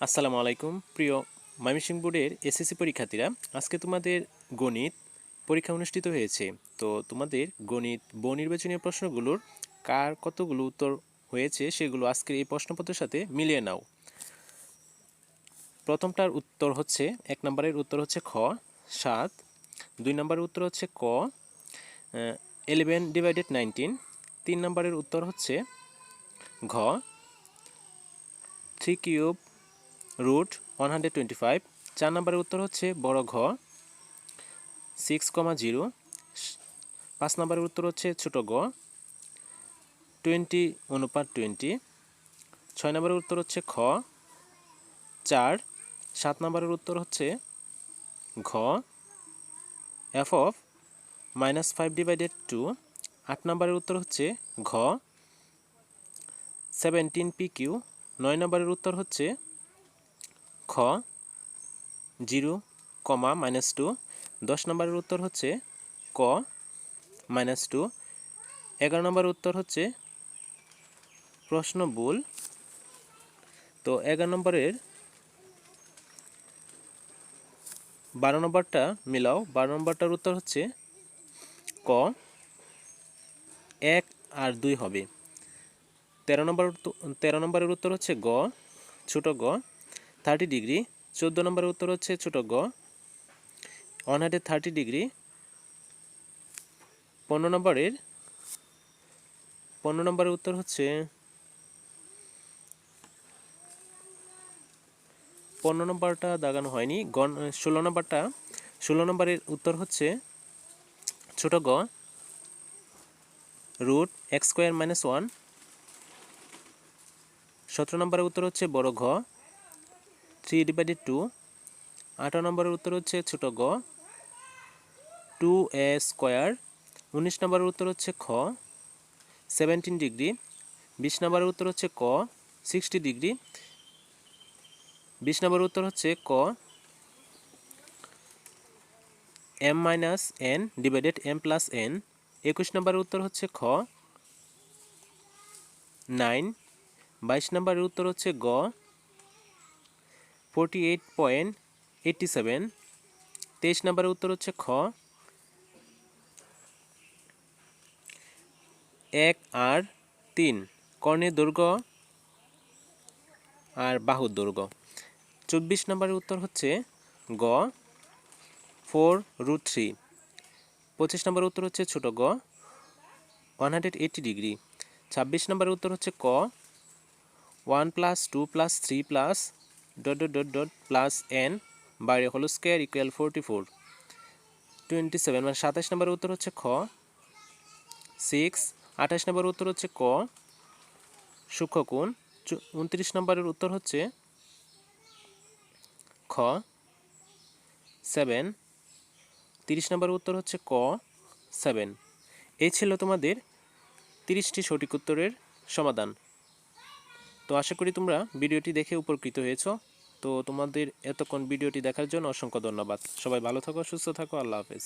আসসালামু আলাইকুম। প্রিয় ময়মনসিংহ বোর্ডের এসএসসি পরীক্ষার্থীরা, আজকে তোমাদের গণিত পরীক্ষা অনুষ্ঠিত হয়েছে। তো তোমাদের গণিত বহু নির্বাচনীয় প্রশ্নগুলোর কার কতগুলো উত্তর হয়েছে সেগুলো আজকের এই প্রশ্নপত্রের সাথে মিলিয়ে নাও। প্রথমটার উত্তর হচ্ছে, এক নম্বরের উত্তর হচ্ছে খ, সাত। দুই নম্বরের উত্তর হচ্ছে ক এলেভেন ডিভাইডেড নাইনটিন। তিন নম্বরের উত্তর হচ্ছে ঘ। Three cube root one hundred twenty five চার নম্বরের উত্তর হচ্ছে বড় ঘ সিক্স কমা জিরো পাঁচ নম্বরের উত্তর হচ্ছে ছোট গ টোয়েন্টি অনুপাত টোয়েন্টি ছয় নম্বরের উত্তর হচ্ছে খ, চার। সাত নম্বরের উত্তর হচ্ছে ঘ। F of minus five divided by two নম্বরের উত্তর হচ্ছে ঘ। সেভেন্টিন পি কিউ নয় নম্বরের উত্তর হচ্ছে খ, জিরো, কমা, মাইনাস টু। দশ নম্বরের উত্তর হচ্ছে ক, মাইনাস টু। এগারো নম্বরের উত্তর হচ্ছে প্রশ্ন ভুল তো এগারো নম্বরের বারো নম্বরটা মিলাও। বারো নম্বরটার উত্তর হচ্ছে ক, এক আর দুই হবে। তেরো নম্বর তেরো নম্বরের উত্তর হচ্ছে গ, ছোট গ। Thirty degree. চোদ্দ নম্বরের উত্তর হচ্ছে ছোট গ। One hundred thirty degree. পনেরো নম্বরের পনেরো নম্বরের উত্তর হচ্ছে পনেরো নম্বরটা দাগানো হয়নি। গণ, ষোলো নম্বরটা, ষোলো নম্বরের উত্তর হচ্ছে ছোট গ। Root X square minus one. সতেরো নম্বরের উত্তর হচ্ছে বড় ঘ। থ্রি ডিভাইডেড টু আঠারো নম্বরের উত্তর হচ্ছে ছোট গ টু এ স্কোয়ার উনিশ নম্বরের উত্তর হচ্ছে খ সেভেন্টিন ডিগ্রি বিশ নম্বরের উত্তর হচ্ছে ক সিক্সটি ডিগ্রি বিশ নম্বরের উত্তর হচ্ছে ক M minus N divided M plus N একুশ নম্বরের উত্তর হচ্ছে খ নাইন বাইশ নম্বরের উত্তর হচ্ছে গ forty eight point eighty seven তেইশ নম্বরের উত্তর হচ্ছে খ। এক আর তিন, কর্ণের দৈর্ঘ্য আর বাহুর দৈর্ঘ্য চব্বিশ নম্বরের উত্তর হচ্ছে গ। Four, root three. পঁচিশ নম্বরের উত্তর হচ্ছে ছোট গ। One hundred eighty degree. ছাব্বিশ নম্বরের উত্তর হচ্ছে ক। One plus two plus three plus dot dot dot dot plus N বাইরে হলো square equal forty four twenty seven মানে সাতাশ নম্বরের উত্তর হচ্ছে খ। সিক্স আঠাশ নম্বরের উত্তর হচ্ছে ক। সূক্ষ্মকোণ উনত্রিশ নম্বরের উত্তর হচ্ছে খ। সেভেন তিরিশ নম্বরের উত্তর হচ্ছে ক। সেভেন এই ছিল তোমাদের তিরিশটি সঠিক উত্তরের সমাধান। তো আশা করি তোমরা ভিডিওটি দেখে উপকৃত হয়েছ। তো তোমাদের এতক্ষণ ভিডিওটি দেখার জন্য অসংখ্য ধন্যবাদ। সবাই ভালো থাকো, সুস্থ থাকো, আল্লাহ হাফেজ।